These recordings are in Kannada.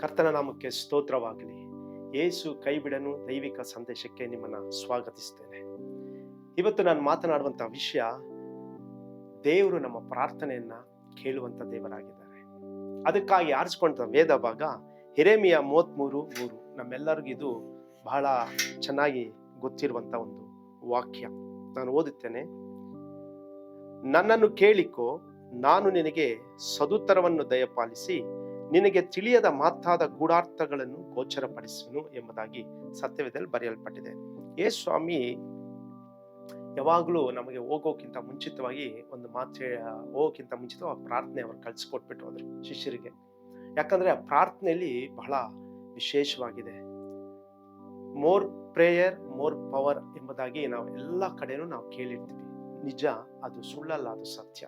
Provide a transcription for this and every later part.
ಕರ್ತನ ನಾಮಕ್ಕೆ ಸ್ತೋತ್ರವಾಗಲಿ. ಏಸು ಕೈಬಿಡನು ದೈವಿಕ ಸಂದೇಶಕ್ಕೆ ನಿಮ್ಮನ್ನ ಸ್ವಾಗತಿಸ್ತೇನೆ. ಇವತ್ತು ನಾನು ಮಾತನಾಡುವಂತಹ ವಿಷಯ ದೇವರು ನಮ್ಮ ಪ್ರಾರ್ಥನೆಯನ್ನ ಕೇಳುವಂತ ದೇವರಾಗಿದ್ದಾರೆ. ಅದಕ್ಕಾಗಿ ಆರಿಸ್ಕೊಂಡ ವೇದ ಭಾಗ ಹಿರೇಮಿಯ ಮೂವತ್ಮೂರು ಮೂರು. ನಮ್ಮೆಲ್ಲರಿಗೂ ಇದು ಬಹಳ ಚೆನ್ನಾಗಿ ಗೊತ್ತಿರುವಂತ ಒಂದು ವಾಕ್ಯ. ನಾನು ಓದುತ್ತೇನೆ, ನನ್ನನ್ನು ಕೇಳಿಕೋ, ನಾನು ನಿನಗೆ ಸದುತ್ತರವನ್ನು ದಯಪಾಲಿಸಿ, ನಿನಗೆ ತಿಳಿಯದ ಮಾತಾದ ಗೂಢಾರ್ಥಗಳನ್ನು ಗೋಚರಪಡಿಸುವನು ಎಂಬುದಾಗಿ ಸತ್ಯವೇದಲ್ಲಿ ಬರೆಯಲ್ಪಟ್ಟಿದೆ. ಏ ಸ್ವಾಮಿ ಯಾವಾಗಲೂ ನಮಗೆ ಹೋಗೋಕ್ಕಿಂತ ಮುಂಚಿತವಾಗಿ ಒಂದು ಮಾತು ಹೋಗೋಕ್ಕಿಂತ ಮುಂಚಿತವಾಗಿ ಪ್ರಾರ್ಥನೆ ಅವ್ರು ಕಳಿಸ್ಕೊಟ್ಬಿಟ್ಟು ಹೋದ್ರು ಶಿಷ್ಯರಿಗೆ. ಯಾಕಂದ್ರೆ ಆ ಪ್ರಾರ್ಥನೆಯಲ್ಲಿ ಬಹಳ ವಿಶೇಷವಾಗಿದೆ. ಮೋರ್ ಪ್ರೇಯರ್, ಮೋರ್ ಪವರ್ ಎಂಬುದಾಗಿ ನಾವು ಎಲ್ಲ ಕಡೆನೂ ನಾವು ಕೇಳಿರ್ತೀವಿ. ನಿಜ, ಅದು ಸುಳ್ಳಲ್ಲ, ಅದು ಸತ್ಯ.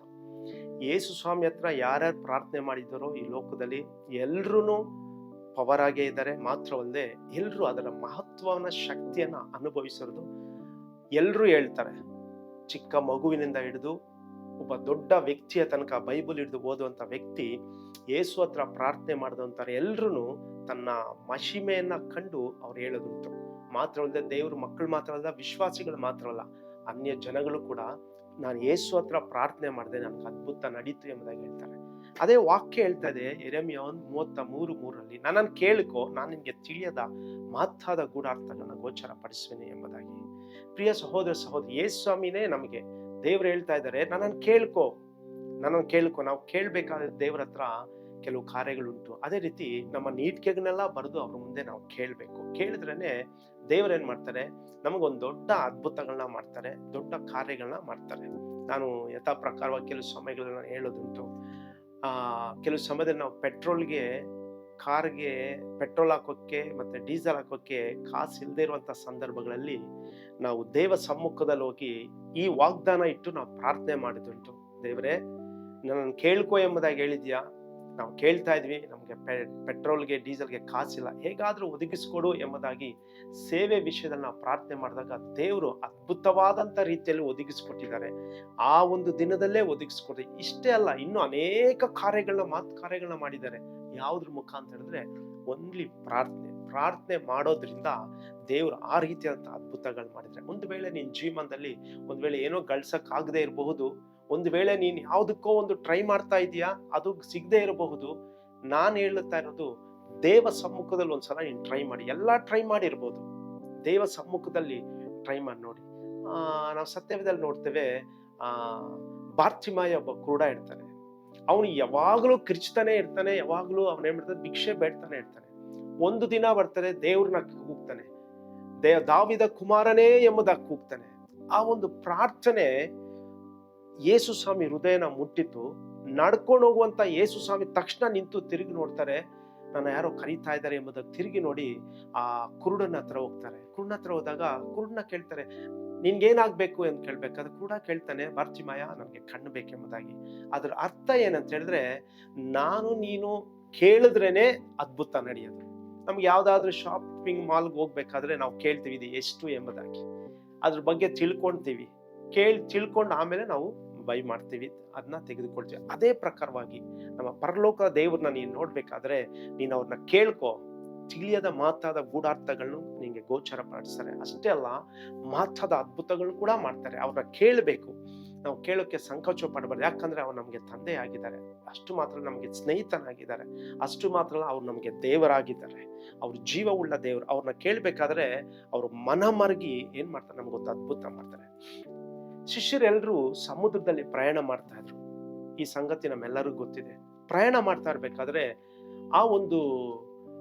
ಯೇಸು ಸ್ವಾಮಿ ಹತ್ರ ಯಾರ್ಯಾರು ಪ್ರಾರ್ಥನೆ ಮಾಡಿದ್ದಾರೋ ಈ ಲೋಕದಲ್ಲಿ ಎಲ್ರೂ ಪವರ್ ಆಗೇ ಇದ್ದಾರೆ. ಮಾತ್ರವಲ್ಲದೆ ಎಲ್ಲರೂ ಅದರ ಮಹತ್ವನ ಶಕ್ತಿಯನ್ನು ಅನುಭವಿಸಿರೋದು ಎಲ್ಲರೂ ಹೇಳ್ತಾರೆ, ಚಿಕ್ಕ ಮಗುವಿನಿಂದ ಹಿಡಿದು ಒಬ್ಬ ದೊಡ್ಡ ವ್ಯಕ್ತಿಯ ತನಕ ಬೈಬಲ್ ಹಿಡಿದು ಓದುವಂಥ ವ್ಯಕ್ತಿ ಯೇಸು ಹತ್ರ ಪ್ರಾರ್ಥನೆ ಮಾಡಿದಂತಾರೆ ಎಲ್ರೂ ತನ್ನ ಮಹಿಮೆಯನ್ನ ಕಂಡು ಅವ್ರು ಹೇಳೋದುಂಟು. ಮಾತ್ರವಲ್ಲದೆ ದೇವರು ಮಕ್ಕಳು ಮಾತ್ರ ಅಲ್ಲ, ವಿಶ್ವಾಸಿಗಳು ಮಾತ್ರ ಅಲ್ಲ, ಅನ್ಯ ಜನಗಳು ಕೂಡ ನಾನು ಯೇಸು ಹತ್ರ ಪ್ರಾರ್ಥನೆ ಮಾಡಿದೆ, ನನಗೆ ಅದ್ಭುತ ನಡೀತು ಎಂಬುದಾಗಿ ಹೇಳ್ತಾರೆ. ಅದೇ ವಾಕ್ಯ ಹೇಳ್ತಾ ಇದೆ ಎರೆಮಿಯ ಒಂದು ಮೂವತ್ತ ಮೂರು ಮೂರರಲ್ಲಿ ನನ್ನನ್ನು ಕೇಳ್ಕೊ, ನಾನು ನಿನ್ಗೆ ತಿಳಿಯದ ಮಾತಾದ ಗೂಢಾರ್ಥಗಳನ್ನ ಗೋಚರ ಪಡಿಸುವೆನೆ ಎಂಬುದಾಗಿ. ಪ್ರಿಯ ಸಹೋದರ ಸಹೋದರಿ, ಯೇಸು ಸ್ವಾಮಿನೇ ನಮಗೆ ದೇವ್ರು ಹೇಳ್ತಾ ಇದ್ದಾರೆ ನನ್ನನ್ನು ಕೇಳ್ಕೊ ನನ್ನನ್ನು ಕೇಳ್ಕೊ, ನಾವು ಕೇಳ್ಬೇಕಾದ ದೇವ್ರ ಹತ್ರ ಕೆಲವು ಕಾರ್ಯಗಳುಂಟು. ಅದೇ ರೀತಿ ನಮ್ಮ ನೀಟಿಕೆಗಳನ್ನೆಲ್ಲ ಬರೆದು ಅವ್ರ ಮುಂದೆ ನಾವು ಕೇಳಬೇಕು. ಕೇಳಿದ್ರೇನೆ ದೇವರು ಏನ್ ಮಾಡ್ತಾರೆ, ನಮಗೊಂದು ದೊಡ್ಡ ಅದ್ಭುತಗಳನ್ನ ಮಾಡ್ತಾರೆ, ದೊಡ್ಡ ಕಾರ್ಯಗಳನ್ನ ಮಾಡ್ತಾರೆ. ನಾನು ಯಥಾ ಪ್ರಕಾರವಾಗಿ ಕೆಲವು ಸಮಯಗಳನ್ನ ಹೇಳೋದುಂಟು. ಕೆಲವು ಸಮಯದಲ್ಲಿ ನಾವು ಪೆಟ್ರೋಲ್ಗೆ, ಕಾರ್ಗೆ, ಪೆಟ್ರೋಲ್ ಹಾಕೋಕ್ಕೆ ಮತ್ತೆ ಡೀಸೆಲ್ ಹಾಕೋಕ್ಕೆ ಕಾಸು ಇಲ್ಲದೆ ಇರುವಂತ ಸಂದರ್ಭಗಳಲ್ಲಿ ನಾವು ದೇವ ಸಮ್ಮುಖದಲ್ಲಿ ಹೋಗಿ ಈ ವಾಗ್ದಾನ ಇಟ್ಟು ನಾವು ಪ್ರಾರ್ಥನೆ ಮಾಡಿದುಂಟು ದೇವರೇ, ನನ್ನನ್ನು ಕೇಳ್ಕೊ ಎಂಬುದಾಗಿ ಹೇಳಿದ್ಯಾ ನಾವು ಕೇಳ್ತಾ ಇದ್ವಿ, ನಮಗೆ ಪೆಟ್ರೋಲ್ಗೆ, ಡೀಸೆಲ್ಗೆ ಕಾಸಿಲ್ಲ, ಹೇಗಾದ್ರೂ ಒದಗಿಸ್ಕೊಡು ಎಂಬುದಾಗಿ ಸೇವೆ ವಿಷಯದಲ್ಲಿ ನಾವು ಪ್ರಾರ್ಥನೆ ಮಾಡಿದಾಗ ದೇವರು ಅದ್ಭುತವಾದಂತ ರೀತಿಯಲ್ಲಿ ಒದಗಿಸ್ಕೊಟ್ಟಿದ್ದಾರೆ. ಆ ಒಂದು ದಿನದಲ್ಲೇ ಒದಗಿಸ್ಕೊಡಿ ಇಷ್ಟೇ ಅಲ್ಲ, ಇನ್ನು ಅನೇಕ ಕಾರ್ಯಗಳನ್ನ, ಮಾತು ಕಾರ್ಯಗಳನ್ನ ಮಾಡಿದ್ದಾರೆ. ಯಾವ್ದ್ರ ಅಂತ ಹೇಳಿದ್ರೆ ಒನ್ಲಿ ಪ್ರಾರ್ಥನೆ. ಪ್ರಾರ್ಥನೆ ಮಾಡೋದ್ರಿಂದ ದೇವರು ಆ ರೀತಿಯಾದಂಥ ಅದ್ಭುತಗಳು ಮಾಡಿದ್ರೆ ಒಂದು ವೇಳೆ ನಿನ್ ಜೀವನದಲ್ಲಿ, ಒಂದ್ ವೇಳೆ ಏನೋ ಗಳಿಸೋಕ್ಕಾಗದೇ ಆಗದೆ ಇರಬಹುದು ಒಂದು ವೇಳೆ ನೀನು ಯಾವುದಕ್ಕೋ ಒಂದು ಟ್ರೈ ಮಾಡ್ತಾ ಇದೀಯಾ ಅದು ಸಿಗದೆ ಇರಬಹುದು. ನಾನು ಹೇಳುತ್ತಾ ಇರೋದು, ದೇವ ಸಮ್ಮುಖದಲ್ಲಿ ಒಂದ್ಸಲ ನೀನು ಟ್ರೈ ಮಾಡಿ. ಎಲ್ಲಾ ಟ್ರೈ ಮಾಡಿರ್ಬೋದು. ದೇವ ಸಮ್ಮುಖದಲ್ಲಿ ಟ್ರೈ ಮಾಡಿ ನೋಡಿ. ನಾವು ಸತ್ಯವಿದಲ್ಲಿ ನೋಡ್ತೇವೆ, ಆ, ಬಾರ್ತಿಮಾಯ ಒಬ್ಬ ಕೂಡ ಇರ್ತಾನೆ. ಅವನು ಯಾವಾಗಲೂ ಕಿರ್ಚ್ತಾನೆ ಇರ್ತಾನೆ, ಯಾವಾಗಲೂ ಅವನ ಏನ್ ಮಾಡ್ತಾನೆ, ಭಿಕ್ಷೆ ಬೇಡ್ತಾನೆ ಇರ್ತಾನೆ. ಒಂದು ದಿನ ಬರ್ತಾನೆ ದೇವ್ರನ್ನ ಕೂಗ್ತಾನೆ. ದೇ, ದಾವಿದ ಕುಮಾರನೇ ಎಂಬುದಾಗಿ ಕೂಗ್ತಾನೆ. ಆ ಒಂದು ಪ್ರಾರ್ಥನೆ ಯೇಸು ಸ್ವಾಮಿ ಹೃದಯನ ಮುಟ್ಟಿತು ನಡ್ಕೊಂಡು ಹೋಗುವಂತ ಯೇಸು ಸ್ವಾಮಿ ತಕ್ಷಣ ನಿಂತು ತಿರುಗಿ ನೋಡ್ತಾರೆ, ನನ್ನ ಯಾರೋ ಕರೀತಾ ಇದ್ದಾರೆ ಎಂಬುದಕ್ಕೆ ತಿರುಗಿ ನೋಡಿ ಆ ಕುರುಡನ ಹತ್ರ ಹೋಗ್ತಾರೆ. ಕುರುಡನ ಹತ್ರ ಹೋದಾಗ ಕುರುಡನ ಕೇಳ್ತಾರೆ, ನಿನ್ಗೇನಾಗ್ಬೇಕು ಅಂತ ಕೇಳ್ಬೇಕಾದ್ರೆ ಕೂಡ ಕೇಳ್ತಾನೆ ಮಾಯ ನನಗೆ ಕಣ್ಣು ಬೇಕೆಂಬುದಾಗಿ. ಅದ್ರ ಅರ್ಥ ಏನಂತ ಹೇಳಿದ್ರೆ, ನಾನು ನೀನು ಕೇಳಿದ್ರೇನೆ ಅದ್ಭುತ ನಡೆಯೋದು. ನಮ್ಗೆ ಯಾವ್ದಾದ್ರು ಶಾಪಿಂಗ್ ಮಾಲ್ಗೆ ಹೋಗ್ಬೇಕಾದ್ರೆ ನಾವು ಕೇಳ್ತೀವಿ, ಇದು ಎಷ್ಟು ಎಂಬುದಾಗಿ. ಅದ್ರ ಬಗ್ಗೆ ತಿಳ್ಕೊಂತೀವಿ. ಕೇಳಿ, ತಿಳ್ಕೊಂಡು ಆಮೇಲೆ ನಾವು ಬೈ ಮಾಡ್ತೀವಿ ಅದನ್ನ ತೆಗೆದುಕೊಳ್ತೀವಿ. ಅದೇ ಪ್ರಕಾರವಾಗಿ ನಮ್ಮ ಪರಲೋಕ ದೇವ್ರನ್ನ ನೀನು ನೋಡ್ಬೇಕಾದ್ರೆ ನೀನು ಅವ್ರನ್ನ ಕೇಳ್ಕೊ. ತಿಳಿಯದ ಮಾತಾದ ಗೂಢಾರ್ಥಗಳನ್ನು ನಿಂಗೆ ಗೋಚರ ಮಾಡಿಸ್ತಾರೆ ಅಷ್ಟೇ ಅಲ್ಲ, ಮಾತಾದ ಅದ್ಭುತಗಳು ಕೂಡ ಮಾಡ್ತಾರೆ. ಅವ್ರನ್ನ ಕೇಳಬೇಕು. ನಾವು ಕೇಳೋಕೆ ಸಂಕೋಚ ಪಡಬಾರ್ದು. ಯಾಕಂದ್ರೆ ಅವ್ರು ನಮಗೆ ತಂದೆ ಆಗಿದ್ದಾರೆ. ಅಷ್ಟು ಮಾತ್ರ ನಮಗೆ ಸ್ನೇಹಿತನಾಗಿದ್ದಾರೆ. ಅಷ್ಟು ಮಾತ್ರ ಅವ್ರು ನಮಗೆ ದೇವರಾಗಿದ್ದಾರೆ. ಅವ್ರ ಜೀವವುಳ್ಳ ದೇವರು. ಅವ್ರನ್ನ ಕೇಳಬೇಕಾದ್ರೆ ಅವರು ಮನ ಮರಗಿ ಏನ್ ಮಾಡ್ತಾರೆ? ನಮ್ಗೆ ಗೊತ್ತು ಅದ್ಭುತ ಮಾಡ್ತಾರೆ. ಶಿಷ್ಯರೆಲ್ಲರೂ ಸಮುದ್ರದಲ್ಲಿ ಪ್ರಯಾಣ ಮಾಡ್ತಾ ಇದ್ರು. ಈ ಸಂಗತಿ ನಮ್ಮೆಲ್ಲರಿಗೂ ಗೊತ್ತಿದೆ. ಪ್ರಯಾಣ ಮಾಡ್ತಾ ಇರ್ಬೇಕಾದ್ರೆ ಆ ಒಂದು,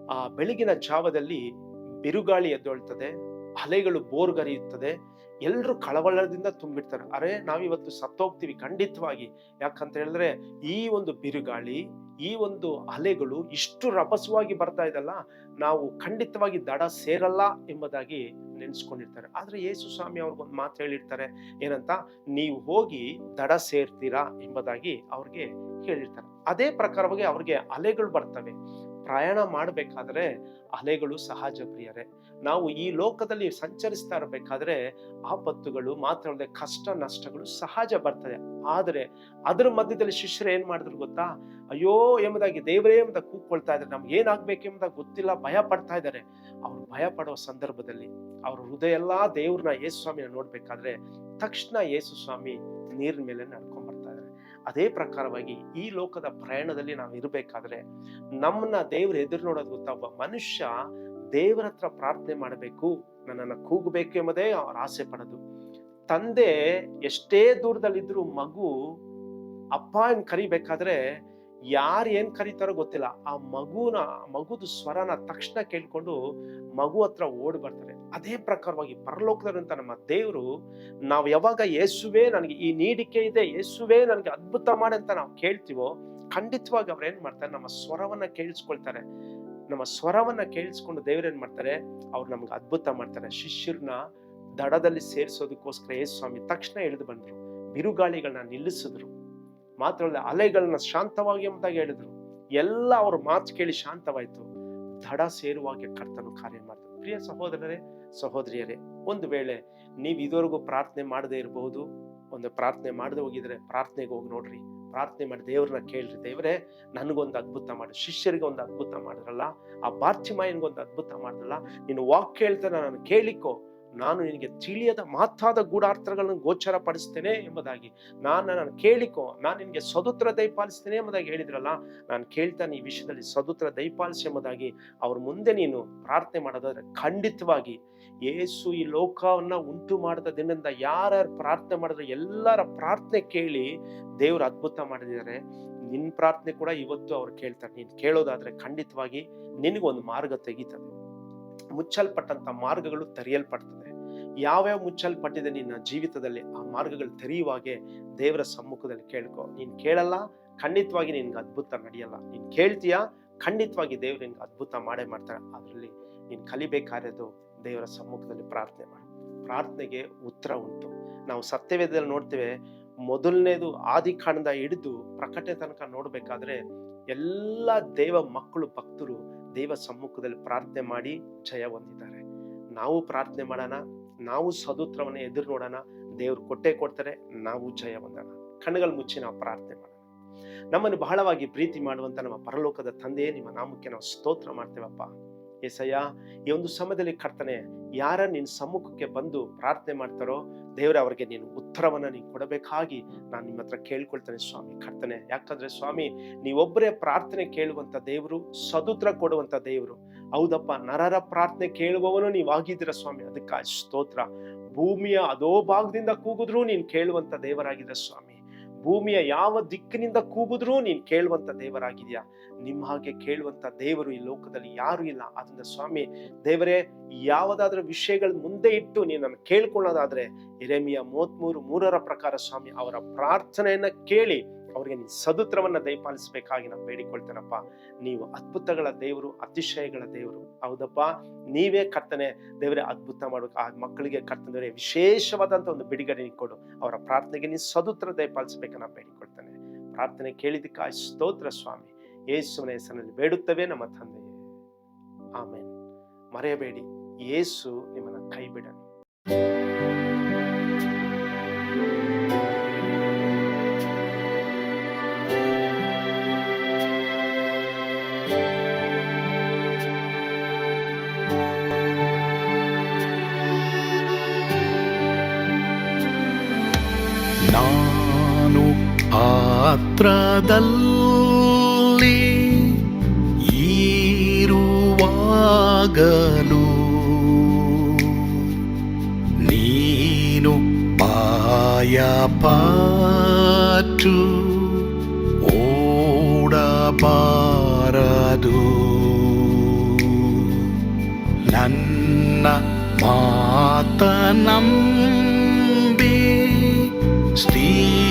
ಆ ಬೆಳಗಿನ ಜಾವದಲ್ಲಿ ಬಿರುಗಾಳಿ ಎದ್ದೊಳ್ತದೆ, ಅಲೆಗಳು ಬೋರ್ಗರಿಯುತ್ತದೆ ಎಲ್ಲರೂ ಕಳವಳದಿಂದ ತುಂಬಿರ್ತಾರೆ ಅರೆ, ನಾವಿವತ್ತು ಸತ್ತೋಗ್ತೀವಿ ಖಂಡಿತವಾಗಿ. ಯಾಕಂತ ಹೇಳಿದ್ರೆ ಈ ಒಂದು ಬಿರುಗಾಳಿ, ಈ ಒಂದು ಅಲೆಗಳು ಇಷ್ಟು ರಭಸವಾಗಿ ಬರ್ತಾ ಇದಲ್ಲ, ನಾವು ಖಂಡಿತವಾಗಿ ದಡ ಸೇರಲ್ಲ ಎಂಬುದಾಗಿ ನೆನೆಸ್ಕೊಂಡಿರ್ತಾರೆ. ಆದ್ರೆ ಯೇಸು ಸ್ವಾಮಿ ಅವ್ರಿಗೊಂದು ಮಾತು ಹೇಳಿರ್ತಾರೆ, ಏನಂತ? ನೀವು ಹೋಗಿ ದಡ ಸೇರ್ತೀರಾ? ಎಂಬುದಾಗಿ ಅವ್ರಿಗೆ ಹೇಳಿರ್ತಾರೆ. ಅದೇ ಪ್ರಕಾರವಾಗಿ ಅವ್ರಿಗೆ ಅಲೆಗಳು ಬರ್ತವೆ. ಪ್ರಯಾಣ ಮಾಡಬೇಕಾದ್ರೆ ಅಲೆಗಳು ಸಹಜ ಪ್ರಿಯರೇ ನಾವು ಈ ಲೋಕದಲ್ಲಿ ಸಂಚರಿಸ್ತಾ ಇರಬೇಕಾದ್ರೆ ಆಪತ್ತುಗಳು ಮಾತ್ರವಲ್ಲದೆ ಕಷ್ಟ, ನಷ್ಟಗಳು ಸಹಜ ಬರ್ತದೆ. ಆದರೆ ಅದರ ಮಧ್ಯದಲ್ಲಿ ಶಿಷ್ಯರು ಏನ್ ಮಾಡಿದ್ರು ಗೊತ್ತಾ? ಅಯ್ಯೋ ಎಂಬುದಾಗಿ ದೇವರೇ ಎಂಬ ಕೂಗ್ಕೊಳ್ತಾ ಇದ್ದಾರೆ. ನಮ್ಗೆ ಏನಾಗ್ಬೇಕು ಎಂಬ ಗೊತ್ತಿಲ್ಲ, ಭಯ ಪಡ್ತಾ ಇದ್ದಾರೆ. ಅವ್ರು ಭಯ ಪಡುವ ಸಂದರ್ಭದಲ್ಲಿ ಅವ್ರ ಹೃದಯ ಎಲ್ಲಾ ದೇವ್ರನ್ನ ಯೇಸು ಸ್ವಾಮಿನ ನೋಡ್ಬೇಕಾದ್ರೆ ತಕ್ಷಣ ಯೇಸು ಸ್ವಾಮಿ ನೀರಿನ ಮೇಲೆ ನಡ್ಕೊಂಡ್ ಅದೇ ಪ್ರಕಾರವಾಗಿ ಈ ಲೋಕದ ಪ್ರಯಾಣದಲ್ಲಿ ನಾವು ಇರಬೇಕಾದ್ರೆ ನಮ್ಮನ್ನ ದೇವ್ರ ಎದುರು ನೋಡೋದು ಗೊತ್ತಾ ಒಬ್ಬ ಮನುಷ್ಯ ದೇವರ ಹತ್ರ ಪ್ರಾರ್ಥನೆ ಮಾಡಬೇಕು, ನನ್ನನ್ನು ಕೂಗಬೇಕು ಎಂಬುದೇ ಅವ್ರ ಆಸೆ ಪಡೋದು. ತಂದೆ ಎಷ್ಟೇ ದೂರದಲ್ಲಿದ್ರು ಮಗು, ಅಪ್ಪ ಅಂತ ಕರಿಬೇಕಾದ್ರೆ ಯಾರು ಏನ್ ಕರೀತಾರೋ ಗೊತ್ತಿಲ್ಲ. ಆ ಮಗುನ, ಮಗುದು ಸ್ವರನ ತಕ್ಷಣ ಕೇಳ್ಕೊಂಡು ಮಗು ಹತ್ರ ಓಡಿ ಬರ್ತಾರೆ. ಅದೇ ಪ್ರಕಾರವಾಗಿ ಪರಲೋಕದಂತ ನಮ್ಮ ದೇವರು ನಾವು ಯಾವಾಗ ಯೇಸುವೆ ನನಗೆ ಈ ನೀಡಿಕೆ ಇದೆ, ಯೇಸುವೆ ನನಗೆ ಅದ್ಭುತ ಮಾಡಿ ಅಂತ ನಾವು ಕೇಳ್ತೀವೋ, ಖಂಡಿತವಾಗಿ ಅವ್ರು ಏನು ಮಾಡ್ತಾರೆ, ನಮ್ಮ ಸ್ವರವನ್ನ ಕೇಳಿಸ್ಕೊಳ್ತಾರೆ. ನಮ್ಮ ಸ್ವರವನ್ನ ಕೇಳಿಸ್ಕೊಂಡು ದೇವ್ರು ಏನ್ ಮಾಡ್ತಾರೆ, ಅವ್ರು ನಮ್ಗೆ ಅದ್ಭುತ ಮಾಡ್ತಾರೆ. ಶಿಷ್ಯರನ್ನ ದಡದಲ್ಲಿ ಸೇರಿಸೋದಕ್ಕೋಸ್ಕರ ಯೇಸು ಸ್ವಾಮಿ ತಕ್ಷಣ ಇಳಿದು ಬಂದ್ರು. ಬಿರುಗಾಳಿಗಳನ್ನ ನಿಲ್ಲಿಸಿದ್ರು. ಮಾತ್ರ ಅಲ್ಲದೆ ಅಲೆಗಳನ್ನ ಶಾಂತವಾಗಿ ಎಂಬುದಾಗಿ ಹೇಳಿದ್ರು. ಎಲ್ಲ ಅವ್ರ ಮಾತು ಕೇಳಿ ಶಾಂತವಾಯ್ತು. ದಡ ಸೇರುವಾಗೆ ಕರ್ತನು ಕಾರ್ಯ ಮಾಡ್ತಾರೆ ಪ್ರಿಯ ಸಹೋದರರೇ, ಸಹೋದರಿಯರೇ, ಒಂದು ವೇಳೆ ನೀವು ಇದುವರೆಗೂ ಪ್ರಾರ್ಥನೆ ಮಾಡದೇ ಇರಬಹುದು. ಒಂದು ಪ್ರಾರ್ಥನೆ ಮಾಡದೆ ಹೋಗಿದ್ರೆ ಪ್ರಾರ್ಥನೆಗೆ ಹೋಗಿ ನೋಡ್ರಿ. ಪ್ರಾರ್ಥನೆ ಮಾಡಿ ದೇವ್ರನ್ನ ಕೇಳ್ರಿ. ದೇವ್ರೆ, ನನಗೊಂದು ಅದ್ಭುತ ಮಾಡಿ. ಶಿಷ್ಯರಿಗೆ ಒಂದು ಅದ್ಭುತ ಮಾಡಿದ್ರಲ್ಲ. ಆ ಬಾರ್ಚಿಮಾಯನ್ಗೊಂದು ಅದ್ಭುತ ಮಾಡಿದ್ರಲ್ಲ. ನೀನು ವಾಕ್ ಕೇಳ್ತಾನೆ ನಾನು ಕೇಳಿಕೋ. ನಾನು ನಿನಗೆ ತಿಳಿಯದ ಮಹತ್ತಾದ ಗೂಢಾರ್ಥಗಳನ್ನು ಗೋಚರ ಪಡಿಸ್ತೇನೆ ಎಂಬುದಾಗಿ. ನಾನು ನಾನು ಕೇಳಿಕೋ, ನಾನು ನಿನಗೆ ಸದುತ್ರ ದಯಪಾಲಿಸ್ತೇನೆ ಎಂಬುದಾಗಿ ಹೇಳಿದ್ರಲ್ಲ, ನಾನು ಕೇಳ್ತಾನೆ ಈ ವಿಷಯದಲ್ಲಿ ಸದುತ್ರ ದಯಪಾಲಿಸಿ ಎಂಬುದಾಗಿ. ಅವ್ರ ಮುಂದೆ ನೀನು ಪ್ರಾರ್ಥನೆ ಮಾಡೋದಾದ್ರೆ ಖಂಡಿತವಾಗಿ ಏಸು ಈ ಲೋಕವನ್ನ ಉಂಟು ಮಾಡಿದ ದಿನದಿಂದ ಯಾರ್ಯಾರು ಪ್ರಾರ್ಥನೆ ಮಾಡಿದ್ರೆ ಎಲ್ಲರ ಪ್ರಾರ್ಥನೆ ಕೇಳಿ ದೇವ್ರು ಅದ್ಭುತ ಮಾಡಿದ್ದಾರೆ. ನಿನ್ನ ಪ್ರಾರ್ಥನೆ ಕೂಡ ಇವತ್ತು ಅವ್ರು ಕೇಳ್ತಾರೆ. ನೀನು ಕೇಳೋದಾದ್ರೆ ಖಂಡಿತವಾಗಿ ನಿನಗೊಂದು ಮಾರ್ಗ ತೆಗಿತದೆ. ಮುಚ್ಚಲ್ಪಟ್ಟಂತ ಮಾರ್ಗಗಳು ತೆರೆಯಲ್ಪಡ್ತದೆ. ಯಾವ್ಯಾವ ಮುಚ್ಚಲ್ಪಟ್ಟಿದೆ ನಿನ್ನ ಜೀವಿತದಲ್ಲಿ ಆ ಮಾರ್ಗಗಳು ತೆರೆಯುವಾಗೆ ದೇವರ ಸಮ್ಮುಖದಲ್ಲಿ ಕೇಳ್ಕೊ. ನೀನ್ ಕೇಳಲ್ಲ, ಖಂಡಿತವಾಗಿ ನಿನ್ಗೆ ಅದ್ಭುತ ನಡೆಯಲ್ಲ. ನೀನ್ ಕೇಳ್ತೀಯಾ, ಖಂಡಿತವಾಗಿ ದೇವ್ರು ನಿನ್ಗೆ ಅದ್ಭುತ ಮಾಡೇ ಮಾಡ್ತಾರೆ. ಅದರಲ್ಲಿ ನೀನ್ ಕಲಿಬೇಕಾಗಿರೋದು ದೇವರ ಸಮ್ಮುಖದಲ್ಲಿ ಪ್ರಾರ್ಥನೆ ಮಾಡಿ. ಪ್ರಾರ್ಥನೆಗೆ ಉತ್ತರ ಉಂಟು. ನಾವು ಸತ್ಯವೇದದಲ್ಲಿ ನೋಡ್ತೇವೆ, ಮೊದಲನೇದು ಆದಿ ಕಾಂಡದ ಹಿಡಿದು ಪ್ರಕಟಣೆ ತನಕ ನೋಡ್ಬೇಕಾದ್ರೆ ಎಲ್ಲ ದೇವ ಮಕ್ಕಳು, ಭಕ್ತರು ದೇವ ಸಮ್ಮುಖದಲ್ಲಿ ಪ್ರಾರ್ಥನೆ ಮಾಡಿ ಜಯ ಹೊಂದಿದ್ದಾರೆ. ನಾವು ಪ್ರಾರ್ಥನೆ ಮಾಡೋಣ, ನಾವು ಸದುತ್ರವನ್ನ ಎದುರು ನೋಡೋಣ, ದೇವ್ರು ಕೊಟ್ಟೆ ಕೊಡ್ತಾರೆ, ನಾವು ಜಯ ಹೊಂದೋಣ. ಕಣ್ಣುಗಳು ಮುಚ್ಚಿ ನಾವು ಪ್ರಾರ್ಥನೆ ಮಾಡೋಣ. ನಮ್ಮನ್ನು ಬಹಳವಾಗಿ ಪ್ರೀತಿ ಮಾಡುವಂತ ನಮ್ಮ ಪರಲೋಕದ ತಂದೆಯೇ ನಿಮ್ಮ ನಾಮಕ್ಕೆ ನಾವು ಸ್ತೋತ್ರ ಮಾಡ್ತೇವಪ್ಪ. ಏಸಯ್ಯ ಈ ಒಂದು ಸಮಯದಲ್ಲಿ ಕರ್ತನೆ, ಯಾರ ನಿನ್ನ ಸಮ್ಮುಖಕ್ಕೆ ಬಂದು ಪ್ರಾರ್ಥನೆ ಮಾಡ್ತಾರೋ, ದೇವರ ಅವರಿಗೆ ನೀನು ಉತ್ತರವನ್ನು ನೀನು ಕೊಡಬೇಕಾಗಿ ನಾನು ನಿಮ್ಮ ಹತ್ರ ಕೇಳ್ಕೊಳ್ತೇನೆ ಸ್ವಾಮಿ, ಕರ್ತನೆ. ಯಾಕಂದ್ರೆ ಸ್ವಾಮಿ, ನೀವೊಬ್ಬರೇ ಪ್ರಾರ್ಥನೆ ಕೇಳುವಂತ ದೇವರು ಸದುತ್ರ ಕೊಡುವಂತ ದೇವರು. ಹೌದಪ್ಪ, ನರರ ಪ್ರಾರ್ಥನೆ ಕೇಳುವವನು ನೀವಾಗಿದ್ದೀರ ಸ್ವಾಮಿ. ಅದಕ್ಕಾಗಿ ಸ್ತೋತ್ರ. ಭೂಮಿಯ ಅದೋ ಭಾಗದಿಂದ ಕೂಗಿದ್ರೂ ನೀನು ಕೇಳುವಂತ ದೇವರಾಗಿದೆ ಸ್ವಾಮಿ. ಭೂಮಿಯ ಯಾವ ದಿಕ್ಕಿನಿಂದ ಕೂಗಿದ್ರೂ ನೀನ್ ಕೇಳುವಂತ ದೇವರಾಗಿದೆಯಾ? ನಿಮ್ಮ ಹಾಗೆ ಕೇಳುವಂತ ದೇವರು ಈ ಲೋಕದಲ್ಲಿ ಯಾರು ಇಲ್ಲ. ಅದರಿಂದ ಸ್ವಾಮಿ, ದೇವರೇ, ಯಾವುದಾದ್ರೂ ವಿಷಯಗಳ ಮುಂದೆ ಇಟ್ಟು ನೀನನ್ನು ಕೇಳ್ಕೊಳ್ಳೋದಾದ್ರೆ ಎರೆಮಿಯ ಮೂವತ್ಮೂರು ಮೂರರ ಪ್ರಕಾರ ಸ್ವಾಮಿ ಅವರ ಪ್ರಾರ್ಥನೆಯನ್ನ ಕೇಳಿ ಅವ್ರಿಗೆ ನೀನು ಸದುತ್ರವನ್ನು ದಯಪಾಲಿಸಬೇಕಾಗಿ ನಾವು ಬೇಡಿಕೊಳ್ತೇನಪ್ಪ. ನೀವು ಅದ್ಭುತಗಳ ದೇವರು, ಅತಿಶಯಗಳ ದೇವರು. ಹೌದಪ್ಪ? ನೀವೇ ಕರ್ತನೆ ದೇವರೇ ಅದ್ಭುತ ಮಾಡೋಕೆ ಆ ಮಕ್ಕಳಿಗೆ ಕರ್ತನೆ ವಿಶೇಷವಾದಂತ ಒಂದು ಬಿಡುಗಡೆ ನೀನು ಕೊಡು. ಅವರ ಪ್ರಾರ್ಥನೆಗೆ ನೀನು ಸದುತ್ರ ದಯಪಾಲಿಸಬೇಕು ನಾವು ಬೇಡಿಕೊಳ್ತೇನೆ. ಪ್ರಾರ್ಥನೆ ಕೇಳಿದಕ್ಕಾಗಿ ಸ್ತೋತ್ರ ಸ್ವಾಮಿ. ಯೇಸುವಿನ ಹೆಸರಿನಲ್ಲಿ ಬೇಡುತ್ತವೆ ನಮ್ಮ ತಂದೆಯೇ. ಆಮೇಲೆ ಮರೆಯಬೇಡಿ. ಯೇಸು ನಿಮ್ಮನ್ನ ಕೈ ಬಿಡನು ಪಾತ್ರದಲ್ಲಿ ಈರುವಾಗಲು ನೀನು ಪಾಯ ಪಾಟು ಓಡಬಾರದು. ನನ್ನ ಮಾತನಂಬಿ ಸ್ಥಿರವಾಗಿರು.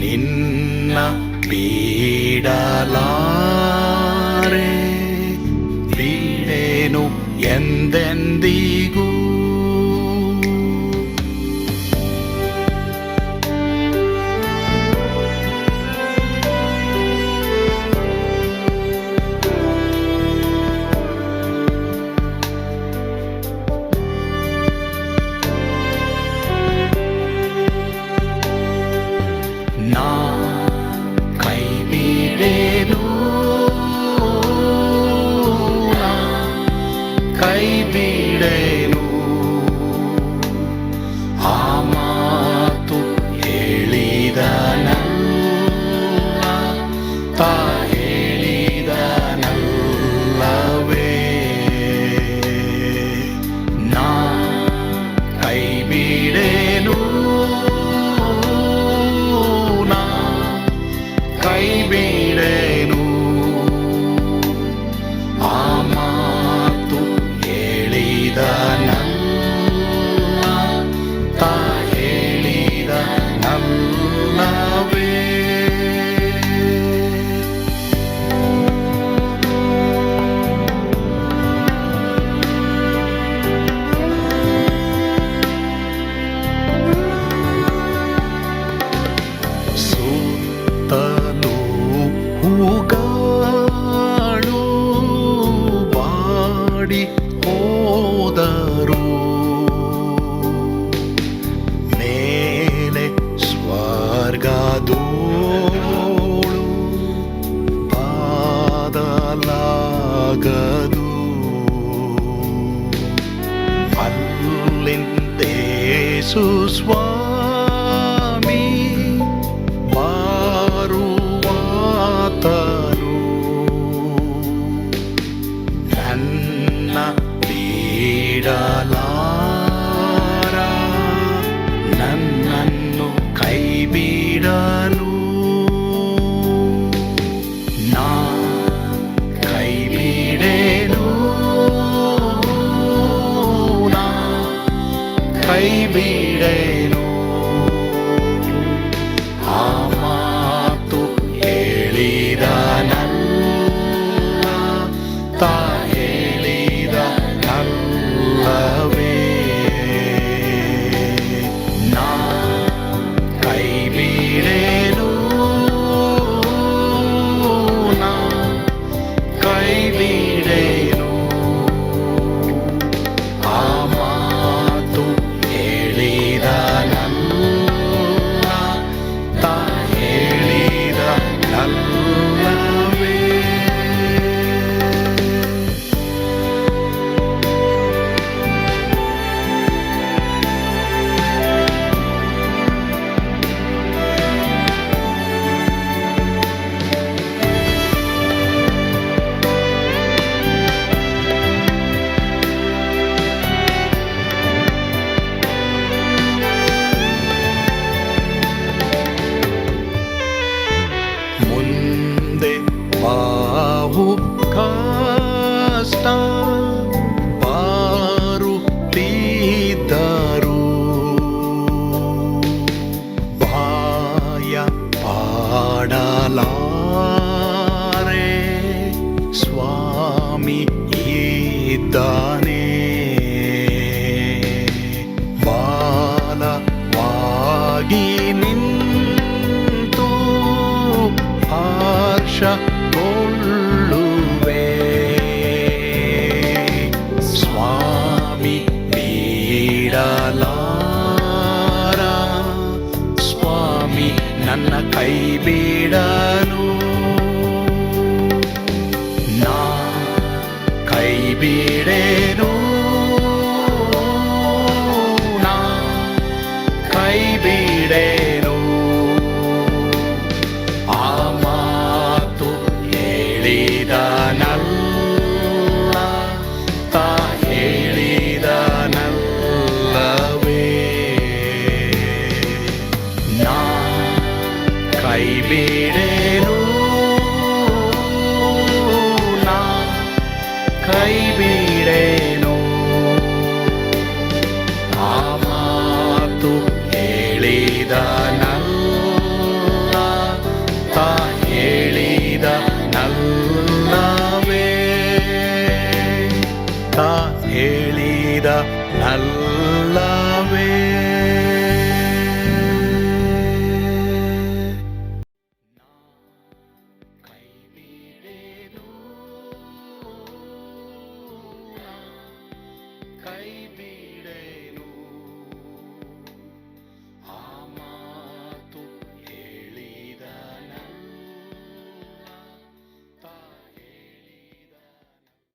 ನಿನ್ನ ಬೇಡಲಾ então. ಬೀಡಲಾರ ಸ್ವಾಮಿ ನನ್ನ ಕೈ ಬಿಡಲು ನಾ ಕೈ ಬಿಡೇನು எளிதா நல்லா